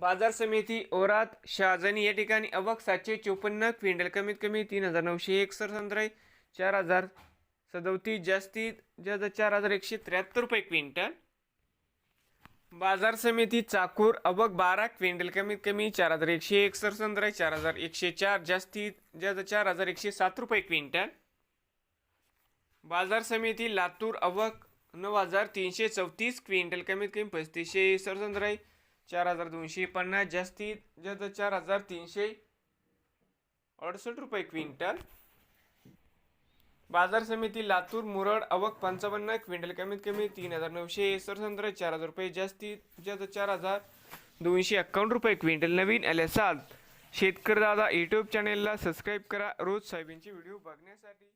बाजार समिती ओरात शहाजनी या ठिकाणी अवक सातशे चोपन्न क्विंटल कमीत कमी तीन हजार नऊशे एकसष्ट संत्रे चार हजार सदोतीस जास्तीत जास्त चार हजार एकशे त्र्याहत्तर रुपये क्विंटल. बाजार समिती चाकूर अवक बारा क्विंटल कमीत कमी चार हजार एकशे एकसष्ट संत्रे चार हजार एकशे चार जास्तीत जास्त चार हजार एकशे सात रुपये क्विंटल. बाजार समिती लातूर अवक नऊ हजार तीनशे चौतीस क्विंटल कमीत कमी पस्तीसशे सरसंद्राई चार हजार दोनशे पन्नास जास्तीत जास्त चार हजार तीनशे अडुसष्ट रुपये क्विंटल. बाजार समिती लातूर मुरड अवक पंचावन्न क्विंटल कमीत कमी तीन हजार नऊशे सरसंत्र चार हजार रुपये जास्तीत जास्त चार हजार दोनशे एक्कावन्न रुपये क्विंटल. नवीन आले असाल शेतकरी दादा यूट्यूब चॅनेलला सबस्क्राईब करा. रोज सोयाबीनचे व्हिडिओ बघण्यासाठी.